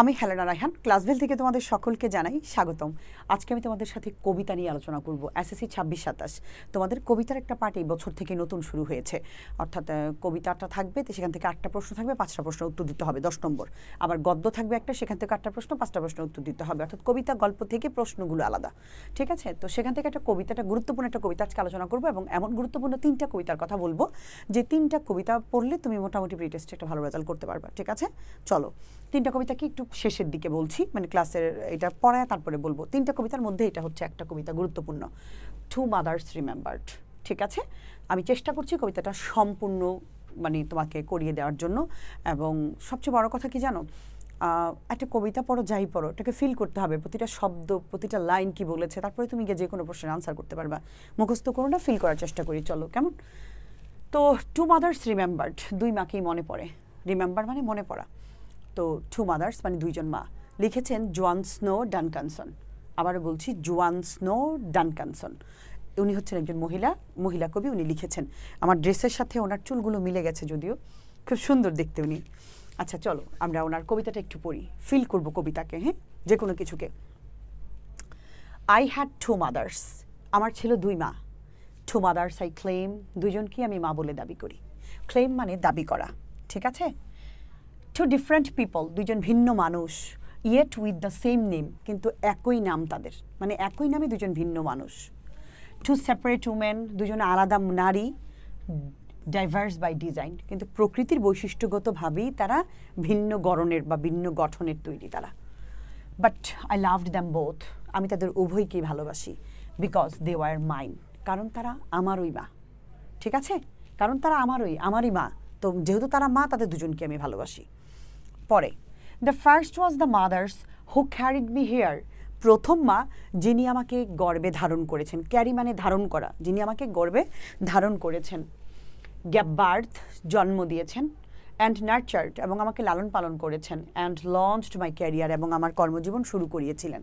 আমি হেলেনা রায়হান, ক্লাসভেল থেকে তোমাদের সকলকে জানাই স্বাগতম। আজকে আমি তোমাদের সাথে কবিতা নিয়ে আলোচনা করব এসএসসি ছাব্বিশ সাতাশ। তোমাদের কবিতার একটা পার্ট এই বছর থেকে নতুন শুরু হয়েছে। অর্থাৎ কবিতাটা থাকবে, তো সেখান থেকে আটটা প্রশ্ন থাকবে, পাঁচটা প্রশ্ন উত্তর দিতে হবে, দশ নম্বর। আবার গদ্য থাকবে একটা, সেখান থেকে আটটা প্রশ্ন, পাঁচটা প্রশ্ন উত্তর দিতে হবে। অর্থাৎ কবিতা, গল্প থেকে প্রশ্নগুলো আলাদা। ঠিক আছে? তো সেখান থেকে একটা কবিতাটা, গুরুত্বপূর্ণ একটা কবিতা আজকে আলোচনা করব এবং এমন গুরুত্বপূর্ণ তিনটা কবিতার কথা বলব, যে তিনটা কবিতা পড়লে তুমি মোটামুটি প্রি টেস্টে একটা ভালো রেজাল্ট করতে পারবে। ঠিক আছে? চলো, তিনটা কবিতা কি একটু শেষের দিকে বলছি মানে ক্লাসের এটা পড়ায় তারপরে বলব। তিনটা কবিতার মধ্যে এটা হচ্ছে একটা কবিতা গুরুত্বপূর্ণ। টু মাদার্স রিমেম্বার্ড ঠিক আছে? আমি চেষ্টা করছি কবিতাটা সম্পূর্ণ মানে তোমাকে করিয়ে দেওয়ার জন্য। এবং সবচেয়ে বড় কথা কি জানো? একটা কবিতা পড়ো, যাই পড়ো, এটাকে ফিল করতে হবে। প্রতিটা শব্দ, প্রতিটা লাইন কি বলেছে, তারপরে তুমি গিয়ে যে কোনো প্রশ্নের আনসার করতে পারবা। মুখস্থ করো না ফিল করার চেষ্টা করি, চলো, কেমন? তো টু মাদার্স রিমেম্বার্ড দুই মাকেই মনে পড়ে। রিমেম্বার মানে মনে পড়া। তো টু মাদার্স মানে দুইজন মা। লিখেছেন জোয়ান স্নো ডানকানসন। আবারও বলছি, জোয়ান স্নো ডানকানসন। উনি হচ্ছেন একজন মহিলা মহিলা কবি, উনি লিখেছেন। আমার ড্রেসের সাথে ওনার চুলগুলো মিলে গেছে যদিও। খুব সুন্দর দেখতে উনি। আচ্ছা চলো, আমরা ওনার কবিতাটা একটু পড়ি। ফিল করব কবিতাকে হ্যাঁ? যে কোনো কিছুকে। আই হ্যাড টু মাদার্স আমার ছিল দুই মা। টু মাদার্স আই ক্লেম দুজনকে আমি মা বলে দাবি করি। ক্লেম মানে দাবি করা। ঠিক আছে? টু ডিফারেন্ট পিপল দুজন ভিন্ন মানুষ yet with the same name কিন্তু একই নাম তাদের। মানে একই নামে দুজন ভিন্ন মানুষ। টু সেপারেট উমেন দুজন আলাদা নারী ডাইভার্স বাই ডিজাইন কিন্তু প্রকৃতির বৈশিষ্ট্যগতভাবেই তারা ভিন্ন গড়নের বা ভিন্ন গঠনের তৈরি তারা। But I loved them both আমি তাদের উভয়কেই ভালোবাসি বিকজ দে ওয়ার মাইন কারণ তারা আমারই মা। ঠিক আছে? কারণ তারা আমারই আমারই মা। তো যেহেতু তারা মা, তাদের দুজনকে আমি ভালোবাসি। পরে। The first was the mothers who carried me here প্রথম মা যিনি আমাকে গর্বে ধারণ করেছেন, ক্যারি মানে ধারণ করা, যিনি আমাকে গর্বে ধারণ করেছেন। গ্যাপ বার্থ জন্ম দিয়েছেন অ্যান্ড নার্চার্ড এবং আমাকে লালন পালন করেছেন অ্যান্ড লঞ্চড মাই ক্যারিয়ার এবং আমার কর্মজীবন শুরু করিয়েছিলেন।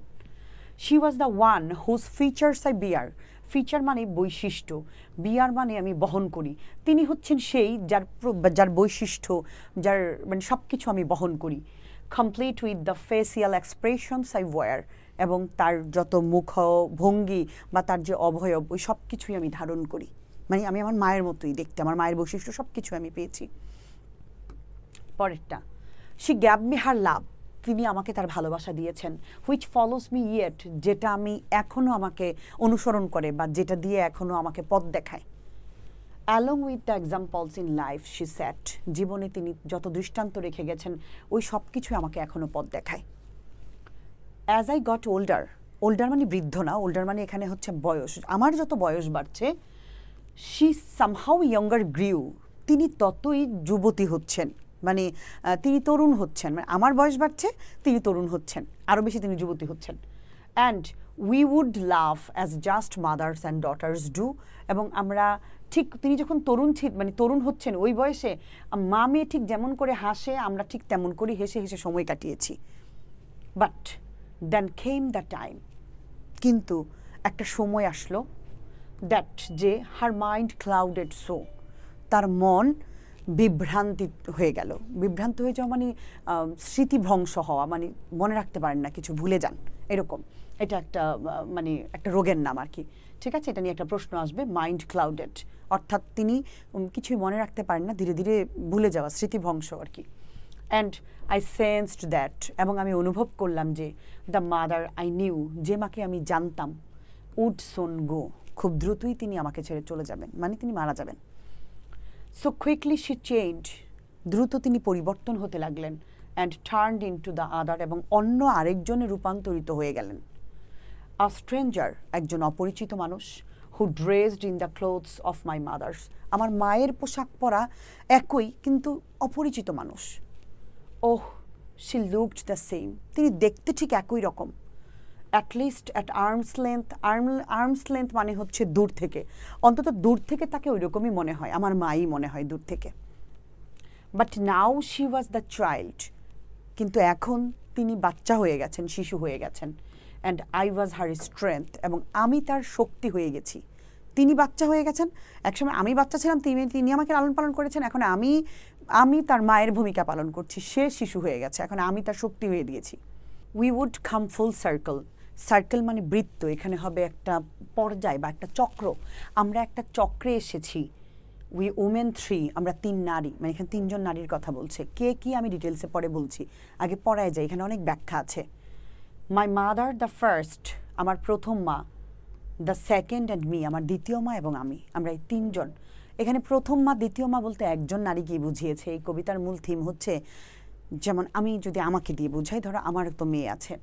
She was the one whose features I bear feature মানে বৈশিষ্ট্য বিয়ার মানে আমি বহন করি। তিনি হচ্ছেন সেই যার যার বৈশিষ্ট্য, যার মানে সব কিছু আমি বহন করি। Complete with the facial expressions I wear এবং তার যত মুখ ভঙ্গি বা তার যে অবয়ব, ওই সব কিছুই আমি ধারণ করি। মানে আমি আমার মায়ের মতোই দেখতে, আমার মায়ের বৈশিষ্ট্য সব কিছু আমি পেয়েছি। পরেরটা she gave me her love তিনি আমাকে তার ভালোবাসা দিয়েছেন হুইচ ফলোস মি ইয়েট যেটা আমি এখনও আমাকে অনুসরণ করে বা যেটা দিয়ে এখনও আমাকে পথ দেখায়। Along with the examples in life she set জীবনে তিনি যত দৃষ্টান্ত রেখে গেছেন, ওই সব কিছুই আমাকে এখনও পথ দেখায়। As I got older older মানে বৃদ্ধ না ওল্ডার মানে এখানে হচ্ছে বয়স। আমার যত বয়স বাড়ছে শি সামহাউ ইয়ঙ্গার গ্রিউ তিনি ততই যুবতী হচ্ছেন। মানে তিনি তরুণ হচ্ছেন। মানে আমার বয়স বাড়ছে, তিনি তরুণ হচ্ছেন। আরও বেশি তিনি যুবতী হচ্ছেন। And we would laugh as just mothers and daughters do এবং আমরা ঠিক, তিনি যখন তরুণ ছিল মানে তরুণ হচ্ছেন ওই বয়সে, মা মেয়ে ঠিক যেমন করে হাসে, আমরা ঠিক তেমন করে হেসে হেসে সময় কাটিয়েছি। But then came the time কিন্তু একটা সময় আসলো দ্যাট যে হার মাইন্ড ক্লাউডেড সো তার মন বিভ্রান্তি হয়ে গেল। বিভ্রান্ত হয়ে যাওয়া মানে স্মৃতিভ্রংশ হওয়া মানে মনে রাখতে পারেন না, কিছু ভুলে যান, এরকম। এটা একটা মানে একটা রোগের নাম আর কি। ঠিক আছে? এটা নিয়ে একটা প্রশ্ন আসবে মাইন্ড ক্লাউডেড অর্থাৎ তিনি কিছুই মনে রাখতে পারেন না, ধীরে ধীরে ভুলে যাওয়া, স্মৃতিভ্রংশ আর কি। অ্যান্ড আই সেন্সড দ্যাট এবং আমি অনুভব করলাম যে দ্য মাদার আই নিউ যে মাকে আমি জানতাম উড সোন গো খুব দ্রুতই তিনি আমাকে ছেড়ে চলে যাবেন মানে তিনি মারা যাবেন। সো কুইকলি শি চেঞ্জ দ্রুত তিনি পরিবর্তন হতে লাগলেন and turned into the other এবং অন্য আরেকজনে রূপান্তরিত হয়ে গেলেন। আ স্ট্রেঞ্জার একজন অপরিচিত মানুষ who dressed in the clothes of my mothers আমার মায়ের পোশাক পরা একই, কিন্তু অপরিচিত মানুষ। Oh she looked the same তিনি দেখতে ঠিক একই রকম। At least at arms length arm arms length মানে হচ্ছে দূর থেকে। অন্তত দূর থেকে তাকে ওই রকমই মনে হয়, আমার মাই মনে হয় দূর থেকে। But now she was the child কিন্তু এখন তিনি বাচ্চা হয়ে গেছেন, শিশু হয়ে গেছেন। And I was her strength এবং আমি তার শক্তি হয়ে গেছি। তিনি বাচ্চা হয়ে গেছেন, একসময় আমি বাচ্চা ছিলাম, তিনি তিনি আমাকে লালন পালন করেছেন, এখন আমি আমি তার মায়ের ভূমিকা পালন করছি, সে শিশু হয়ে গেছে, এখন আমি তার শক্তি হয়ে দিয়েছি we would come full circle circle মানে বৃত্ত, এখানে হবে একটা পর্যায় বা একটা চক্র। আমরা একটা চক্রে এসেছি। উই ওমেন থ্রি আমরা তিন নারী মানে এখানে তিনজন নারীর কথা বলছে। কে কি আমি ডিটেলসে পরে বলছি। আগে পড়ায় যাই, এখানে অনেক ব্যাখ্যা আছে। মাই মাদার দ্য ফার্স্ট আমার প্রথম মা দ্য সেকেন্ড অ্যান্ড মি আমার দ্বিতীয় মা এবং আমি, আমরা এই তিনজন। এখানে প্রথম মা, দ্বিতীয় মা বলতে একজন নারীকেই বুঝিয়েছে। এই কবিতার মূল থিম হচ্ছে, যেমন আমি যদি আমাকে দিয়ে বুঝাই, ধরো আমার তো মেয়ে আছে।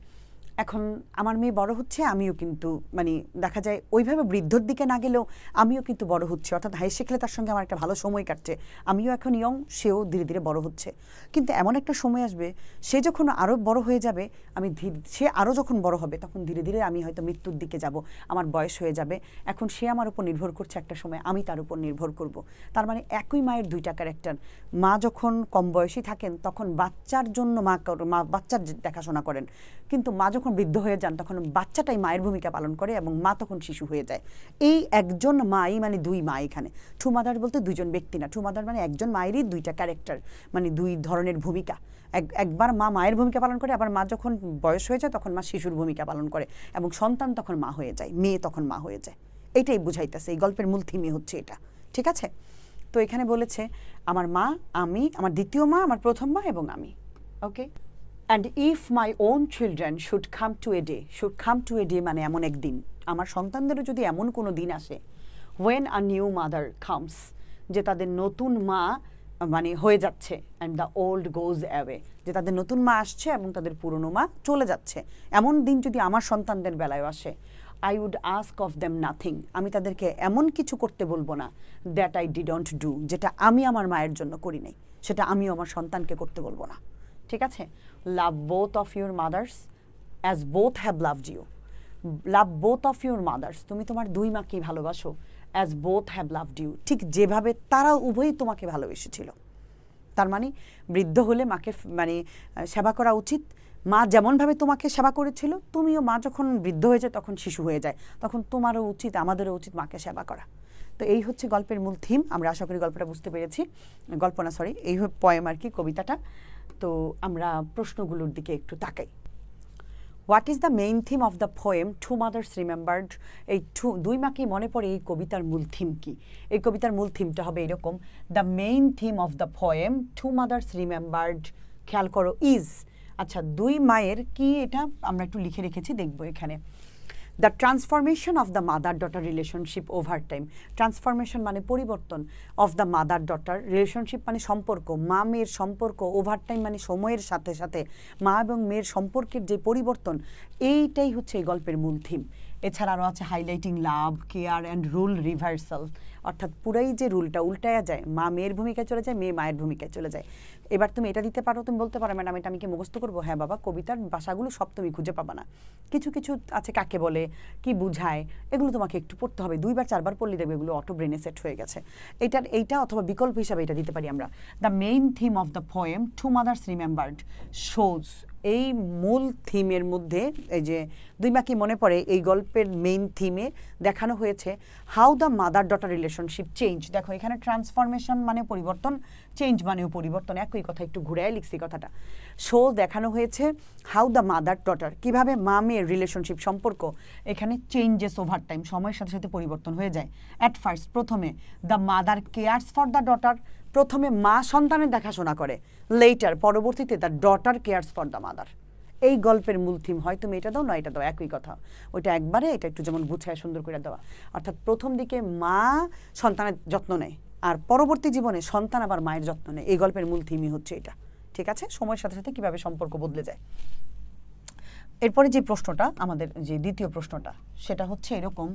এখন আমার মেয়ে বড় হচ্ছে, আমিও কিন্তু মানে দেখা যায় ওইভাবে বৃদ্ধর দিকে না গেলেও আমিও কিন্তু বড় হচ্ছে। অর্থাৎ হাই শিখলে তার সঙ্গে আমার একটা ভালো সময় কাটছে। আমিও এখন ইয়ং সেও ধীরে ধীরে বড় হচ্ছে। কিন্তু এমন একটা সময় আসবে, সে যখন আরও বড় হয়ে যাবে, আমি সে আরও যখন বড় হবে, তখন ধীরে ধীরে আমি হয়তো মৃত্যুর দিকে যাব, আমার বয়স হয়ে যাবে। এখন সে আমার উপর নির্ভর করছে একটা সময়, আমি তার উপর নির্ভর করব। তার মানে একই মায়ের দুইটা ক্যারেক্টার মা যখন কম বয়সী থাকেন, তখন বাচ্চার জন্য মা মা, বাচ্চার দেখাশোনা করেন। কিন্তু মা যখন বৃদ্ধ হয়ে যান, তখন বাচ্চাটাই মায়ের ভূমিকা পালন করে এবং মা তখন শিশু হয়ে যায়। এই একজন মাই মানে দুই মা এখানে। টু মাদার বলতে দুইজন ব্যক্তি না। টু মাদার মানে একজন মায়েরই দুইটা ক্যারেক্টার মানে দুই ধরনের ভূমিকা। এক, একবার মা মায়ের ভূমিকা পালন করে, আবার মা যখন বয়স হয়ে যায়, তখন মা শিশুর ভূমিকা পালন করে এবং সন্তান তখন মা হয়ে যায়, মেয়ে তখন মা হয়ে যায়। এটাই বুঝাইতেছে, এই গল্পের মূল থিমই হচ্ছে এটা। ঠিক আছে? তো এখানে বলেছে, আমার মা, আমি, আমার দ্বিতীয় মা, আমার প্রথম মা এবং আমি। Okay and if my own children should come to a day should come to a day মানে এমন একদিন, আমার সন্তানদেরও যদি এমন কোনো দিন আসে when a new mother comes যে তাদের নতুন মা মানে হয়ে যাচ্ছে and the old goes away যে তাদের নতুন মা আসছে এবং তাদের পুরনো মা চলে যাচ্ছে, এমন দিন যদি আমার সন্তানদের বেলায় আসে I would ask of them nothing আমি তাদেরকে এমন কিছু করতে বলব না দ্যাট আই ডিডন্ট ডু যেটা আমি আমার মায়ের জন্য করি নাই, সেটা আমিও আমার সন্তানকে করতে বলব না। ঠিক আছে? Love both of your mothers as both have loved you love both of your mothers তুমি তোমার দুই মাকেই ভালোবাসো as both have loved you ঠিক যেভাবে তারা উভয়ই তোমাকে ভালোবেসেছিল। তার মানে বৃদ্ধ হলে মাকে মানে সেবা করা উচিত। মা যেমনভাবে তোমাকে সেবা করেছিল, তুমিও মা যখন বৃদ্ধ হয়ে যায় তখন শিশু হয়ে যায়। তখন তোমারও উচিত, আমাদেরও উচিত মাকে সেবা করা। তো এই হচ্ছে গল্পের মূল থিম আমরা আশা করি গল্পটা বুঝতে পেরেছি। গল্প না সরি এই পয়েম আর কি, কবিতাটা। তো আমরা প্রশ্নগুলোর দিকে একটু তাকাই। What is the main theme of the poem two mothers remembered এই টু, দুই মাকেই মনে পড়ে এই কবিতার মূল থিম কি? এই কবিতার মূল থিমটা হবে এরকম। The main theme of the poem two mothers remembered খেয়াল করো ইজ আচ্ছা দুই মায়ের কি এটা আমরা একটু লিখে রেখেছি, দেখব এখানে। The transformation of the mother daughter relationship over time transformation মানে পরিবর্তন of the mother daughter relationship মানে সম্পর্ক। মা, মেয়ের সম্পর্ক ওভার টাইম মানে সময়ের সাথে সাথে মা এবং মেয়ের সম্পর্কের যে পরিবর্তন, এইটাই হচ্ছে এই গল্পের মূল থিম এছাড়া আরও আছে highlighting love care and role reversal অর্থাৎ পুরাই যে রুলটা উল্টায়া যায়, মা মেয়ের ভূমিকায় চলে যায়, মেয়ে মায়ের ভূমিকায় চলে যায়। এবার তুমি এটা দিতে পারো, তুমি বলতে পারো, ম্যাডাম, এটা আমি কি মুখস্থ করব? হ্যাঁ বাবা, কবিতার ভাষাগুলো সব তুমি খুঁজে পাবা না। কিছু কিছু আছে কাকে বলে, কি বুঝায়, এগুলো তোমাকে একটু পড়তে হবে। দুইবার চারবার পড়লে দেখবে এগুলো অটো ব্রেনে সেট হয়ে গেছে। এটার এইটা অথবা বিকল্প হিসাবে এটা দিতে পারি আমরা। The main theme of the poem two mothers remembered shows এই মূল থিমের মধ্যে এই যে দুই মাকে মনে পড়ে, এই গল্পের মেইন থিমে দেখানো হয়েছে how the mother daughter relationship change দেখো, এখানে ট্রান্সফরমেশন মানে পরিবর্তন চেঞ্জ মানেও পরিবর্তন। একই কথা, একটু ঘুরায় লিখছি কথাটা। শো দেখানো হয়েছে হাউ দ্য মাদার ডটার কীভাবে মা মেয়ের রিলেশনশিপ সম্পর্ক, এখানে চেঞ্জেস ওভার টাইম সময়ের সাথে সাথে পরিবর্তন হয়ে যায়। অ্যাট ফার্স্ট প্রথমে the mother cares for the daughter প্রথমে মা সন্তানের দেখাশোনা করে লেটার পরবর্তীতে the daughter cares for the mother এই গল্পের মূল থিম হয়, তুমি এটা দাও, না এটা দাও, একই কথা। ওইটা একবারে, এটা একটু যেমন গুছায় সুন্দর করে দেওয়া। অর্থাৎ প্রথম দিকে মা সন্তানের যত্ন নেয়, আর পরবর্তী জীবনে সন্তান আবার মায়ের যত্ন নেয়। এই গল্পের মূল থিমই হচ্ছে এটা। ঠিক আছে? সময়ের সাথে সাথে কীভাবে সম্পর্ক বদলে যায়। এরপরে যে প্রশ্নটা, আমাদের যে দ্বিতীয় প্রশ্নটা, সেটা হচ্ছে এরকম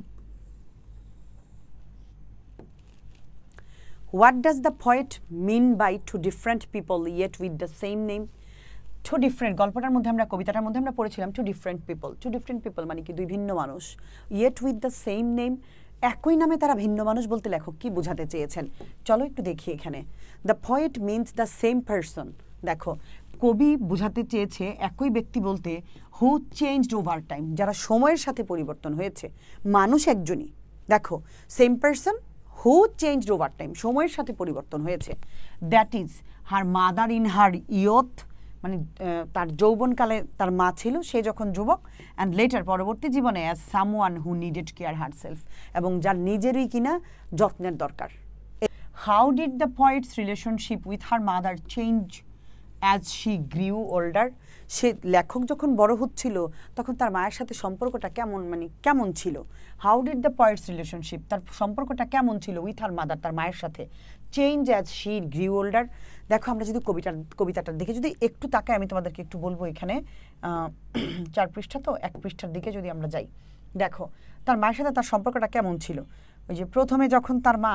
what does the poet mean by two different people yet with the same name two different গল্পটার মধ্যে আমরা, কবিতাটার মধ্যে আমরা পড়েছিলাম two different people two different people মানে কি দুই ভিন্ন মানুষ yet with the same name একই নামে তারা ভিন্ন মানুষ বলতে লেখক কি বোঝাতে চেয়েছেন? চলো একটু দেখি এখানে। The poet means the same person দেখো, কবি বোঝাতে চেয়েছে একই ব্যক্তি বলতে হু চেঞ্জড ওভার টাইম যারা সময়ের সাথে পরিবর্তন হয়েছে, মানুষ একজনই। দেখো same person who change over time সময়ের সাথে পরিবর্তন হয়েছে। That is her mother in her youth মানে তার যৌবনকালে তার মা ছিল, সে যখন যুবক অ্যান্ড লেটার পরবর্তী জীবনে as someone who needed care herself এবং যার নিজেরই কিনা যত্নের দরকার। How did the poet's relationship with her mother change as she grew older সে লেখক যখন বড় হচ্ছিল, তখন তার মায়ের সাথে সম্পর্কটা কেমন মানে কেমন ছিল? How did the poet's relationship তার সম্পর্কটা কেমন ছিল উইথ হার মাদার তার মায়ের সাথে? Change as she grew older দেখো, আমরা যদি কবিতার কবিতাটার দিকে যদি একটু তাকাই, আমি তোমাদেরকে একটু বলব এখানে চার পৃষ্ঠা তো, এক পৃষ্ঠার দিকে যদি আমরা যাই। দেখো, তার মায়ের সাথে তার সম্পর্কটা কেমন ছিল? ওই যে প্রথমে যখন তার মা,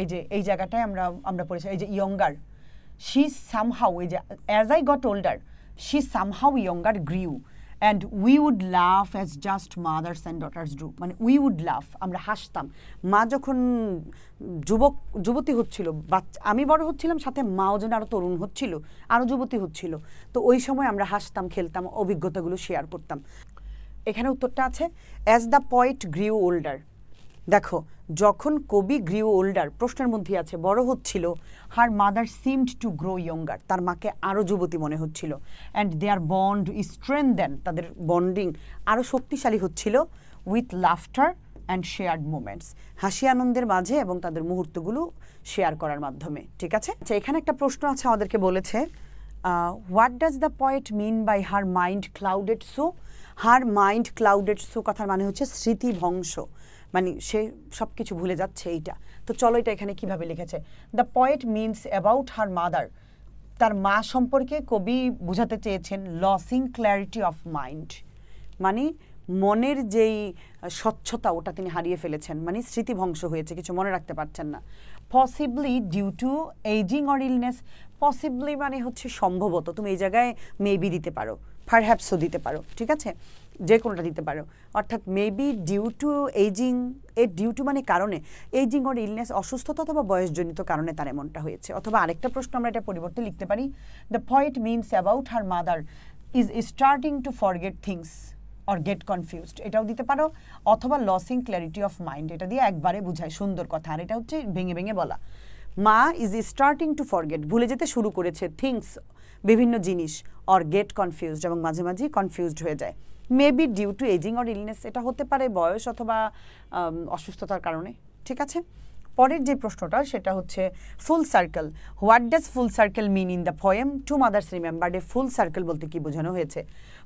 এই যে, এই জায়গাটায় আমরা আমরা পড়েছি, এই যে ইয়ঙ্গার এই যে as I got older she somehow younger grew and we would laugh as just mothers and daughters do মানে উই উড লাভ আমরা হাসতাম। মা যখন যুবক, যুবতী হচ্ছিল, বাচ্চা, আমি বড় হচ্ছিলাম, সাথে মাও যেন আরও তরুণ হচ্ছিল আরও যুবতী হচ্ছিল। তো ওই সময় আমরা হাসতাম, খেলতাম, অভিজ্ঞতাগুলো শেয়ার করতাম। এখানে উত্তরটা আছে as the poet grew older দেখো, যখন কবি গ্রিউ ওল্ডার প্রশ্নের মধ্যে আছে, বড় হচ্ছিল her mother seemed to grow younger তার মাকে আরও যুবতী মনে হচ্ছিল। And their bond strengthened তাদের বন্ডিং আরও শক্তিশালী হচ্ছিল with laughter and shared moments হাসি আনন্দের মাঝে এবং তাদের মুহূর্তগুলো শেয়ার করার মাধ্যমে, ঠিক আছে? আচ্ছা এখানে একটা প্রশ্ন আছে আমাদেরকে বলেছে what does the poet mean by her mind clouded so her mind clouded so কথার মানে হচ্ছে স্মৃতিভংশ মানে সে সব কিছু ভুলে যাচ্ছে এইটা। তো চলো এটা এখানে কীভাবে লিখেছে? The poet means about her mother তার মা সম্পর্কে কবি বোঝাতে চেয়েছেন লসিং ক্ল্যারিটি অফ মাইন্ড মানে মনের যেই স্বচ্ছতা, ওটা তিনি হারিয়ে ফেলেছেন। মানে স্মৃতিভংশ হয়েছে, কিছু মনে রাখতে পারছেন না। Possibly due to ageing or illness possibly মানে হচ্ছে সম্ভবত। তুমি এই জায়গায় মেবি দিতে পারো। পারহ্যাপসও দিতে পারো, ঠিক আছে? যে কোনোটা দিতে পারো। অর্থাৎ মেবি ডিউ টু এইজিং এর ডিউ টু মানে কারণে এইজিং অর ইলনেস অসুস্থতা অথবা বয়সজনিত কারণে তার এমনটা হয়েছে। অথবা আরেকটা প্রশ্ন আমরা এটা পরিবর্তে লিখতে পারি। The point means about her mother is starting to forget things or get confused এটাও দিতে পারো। অথবা লসিং ক্ল্যারিটি অফ মাইন্ড এটা দিয়ে একবারে বুঝায়, সুন্দর কথা। আর এটা হচ্ছে ভেঙে ভেঙে বলা। মা ইজ স্টার্টিং টু ফরগেট ভুলে যেতে শুরু করেছে। থিংস বিভিন্ন জিনিস অর গেট কনফিউজড এবং মাঝে মাঝে কনফিউজড হয়ে যায়। Maybe due to ageing or illness এটা হতে পারে বয়স অথবা অসুস্থতার কারণে, ঠিক আছে? পরের যে প্রশ্নটা সেটা হচ্ছে full circle what does full circle mean in the poem two mothers remembered a full circle বলতে কি বোঝানো হয়েছে?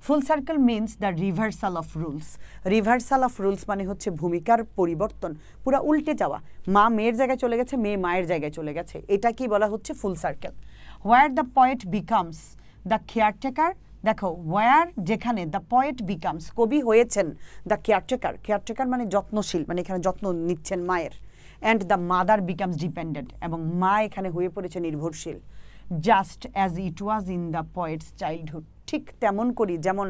Full circle means the reversal of roles reversal of roles মানে হচ্ছে ভূমিকার পরিবর্তন, পুরো উল্টে যাওয়া। মা মেয়ের জায়গায় চলে গেছে, মেয়ে মায়ের জায়গায় চলে গেছে। এটা কি বলা হচ্ছে full circle where the poet becomes the caretaker দেখো ওয়ার যেখানে দ্য পয়েট বিকামস কবি হয়েছেন দ্য কেয়ারটেকার কেয়ারটেকার মানে যত্নশীল মানে এখানে যত্ন নিচ্ছেন মায়ের। And the mother becomes dependent এবং মা এখানে হয়ে পড়েছে নির্ভরশীল। Just as it was in the poet's childhood ঠিক তেমন করি, যেমন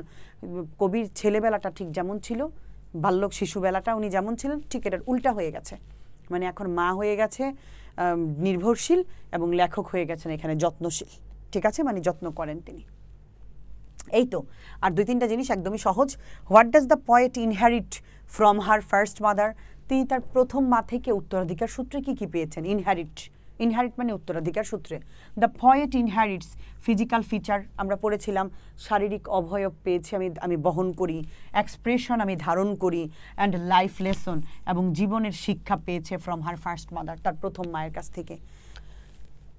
কবির ছেলেবেলাটা ঠিক যেমন ছিল, বাল্যক শিশুবেলাটা উনি যেমন ছিলেন, ঠিক এটার উল্টা হয়ে গেছে। মানে এখন মা হয়ে গেছে নির্ভরশীল এবং লেখক হয়ে গেছেন এখানে যত্নশীল। ঠিক আছে? মানে যত্ন করেন তিনি। এই তো। আর দুই তিনটা জিনিস একদমই সহজ। What does the poet inherit from her first mother তিনি তার প্রথম মা থেকে উত্তরাধিকার সূত্রে কী কী পেয়েছেন? ইনহ্যারিট ইনহ্যারিট মানে উত্তরাধিকার সূত্রে। The poet inherits physical feature আমরা পড়েছিলাম, শারীরিক অভয়ব পেয়েছি আমি আমি বহন করি এক্সপ্রেশন আমি ধারণ করি অ্যান্ড লাইফ লেসন এবং জীবনের শিক্ষা পেয়েছে ফ্রম হার ফার্স্ট মাদার তার প্রথম মায়ের কাছ থেকে।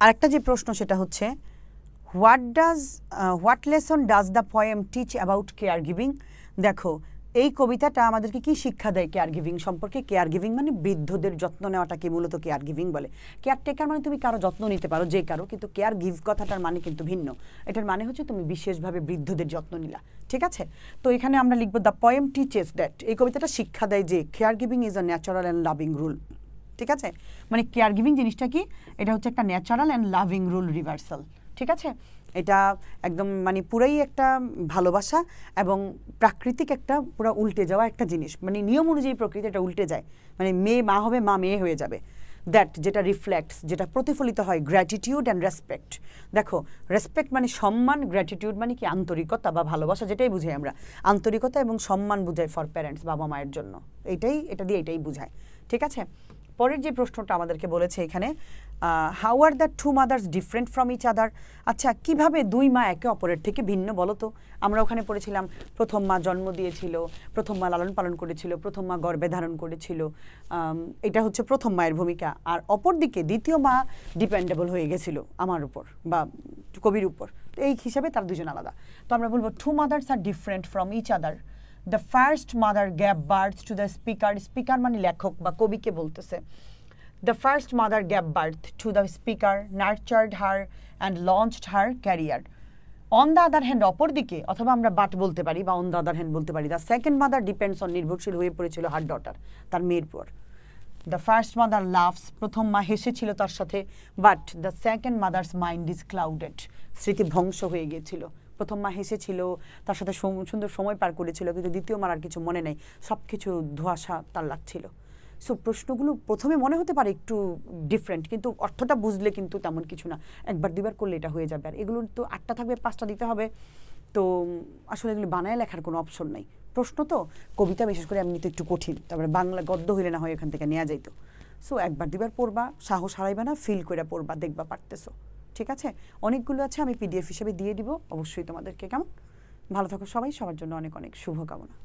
আরেকটা যে প্রশ্ন সেটা হচ্ছে what does what lesson does the poem teach about care giving দেখো এই কবিতাটা আমাদেরকে কি শিক্ষা দেয় কেয়ার গিভিং সম্পর্কে? কেয়ার গিভিং মানে বৃদ্ধদের যত্ন নেওয়াটাকে মূলত কেয়ার গিভিং বলে? কেয়ার টেকার মানে তুমি কারও যত্ন নিতে পারো যে কারও, কিন্তু কেয়ার গিভ কথাটার মানে কিন্তু ভিন্ন। এটার মানে হচ্ছে তুমি বিশেষভাবে বৃদ্ধদের যত্ন নিলা, ঠিক আছে? তো এখানে আমরা লিখব দ্য পয়েম টিচেস দ্যাট এই কবিতাটা শিক্ষা দেয় যে care giving is a natural and loving rule ঠিক আছে? মানে কেয়ার গিভিং জিনিসটা কি? এটা হচ্ছে একটা natural and loving rule reversal ঠিক আছে? এটা একদম মানে পুরাই একটা ভালোবাসা এবং প্রাকৃতিক একটা পুরো উল্টে যাওয়া একটা জিনিস। মানে নিয়ম অনুযায়ী প্রকৃতি এটা উল্টে যায়। মানে মেয়ে মা হবে, মা মেয়ে হয়ে যাবে। দ্যাট যেটা রিফ্লেক্টস যেটা প্রতিফলিত হয় গ্র্যাটিটিউড অ্যান্ড রেসপেক্ট দেখো রেসপেক্ট মানে সম্মান গ্র্যাটিটিউড মানে কি? আন্তরিকতা বা ভালোবাসা যেটাই বুঝাই আমরা। আন্তরিকতা এবং সম্মান বুঝাই ফর প্যারেন্টস বাবা মায়ের জন্য। এটাই, এটা দিয়ে এটাই বুঝায়। ঠিক আছে? পরের যে প্রশ্নটা আমাদেরকে বলেছে এখানে how are the two mothers different from each other আচ্ছা কীভাবে দুই মা একে অপরের থেকে ভিন্ন বলো তো? আমরা ওখানে পড়েছিলাম, প্রথম মা জন্ম দিয়েছিল, প্রথম মা লালন পালন করেছিল, প্রথম মা গর্ভে ধারণ করেছিল এটা হচ্ছে প্রথম মায়ের ভূমিকা। আর অপরদিকে দ্বিতীয় মা ডিপেন্ডেবল হয়ে গেছিল আমার উপর বা কবির উপর। তো এই হিসাবে তার দুজন আলাদা। তো আমরা বলব two mothers are different from each other the first mother gave birth to the speaker speaker মানে লেখক বা কবিকে বলতেছে। The first mother gave birth to the speaker, nurtured her, and launched her career. On the other hand অপরদিকে অথবা আমরা but বলতে পারি বা অন দ্য আদার হ্যান্ড বলতে পারি the second mother depends on নির্ভরশীল হয়ে পড়েছিল হার ডটার তার মেয়ের পর দ্য ফার্স্ট মাদার লাভস প্রথম মা হেসেছিল তার সাথে but the second mother's mind is clouded স্মৃতি ধ্বংস হয়ে গিয়েছিল। প্রথম মা হেসেছিল তার সাথে সুন্দর সময় পার করেছিল কিন্তু দ্বিতীয় মার আর কিছু মনে নেই সব কিছু ধোঁয়াশা তার লাগছিল। সো প্রশ্নগুলো প্রথমে মনে হতে পারে একটু ডিফারেন্ট কিন্তু অর্থটা বুঝলে কিন্তু তেমন কিছু না। একবার দুবার করলে এটা হয়ে যাবে। আর এগুলো তো আটটা থাকবে, পাঁচটা দিতে হবে। তো, আসলে এগুলি বানায় লেখার কোনো অপশন নাই। প্রশ্ন তো, কবিতা বিশেষ করে এমনিতে একটু কঠিন। তারপরে বাংলা গদ্য হইলে না হয় এখান থেকে নেওয়া যাইতো। সো একবার দুবার পড়বা, সাহস হারাইবা না ফিল করে পড়বা, দেখবা, পারতেছো। ঠিক আছে? অনেকগুলো আছে, আমি পিডিএফ হিসেবে দিয়ে দিব। অবশ্যই তোমাদেরকে, কেমন? ভালো থাকো সবাই। সবার জন্য অনেক অনেক শুভকামনা।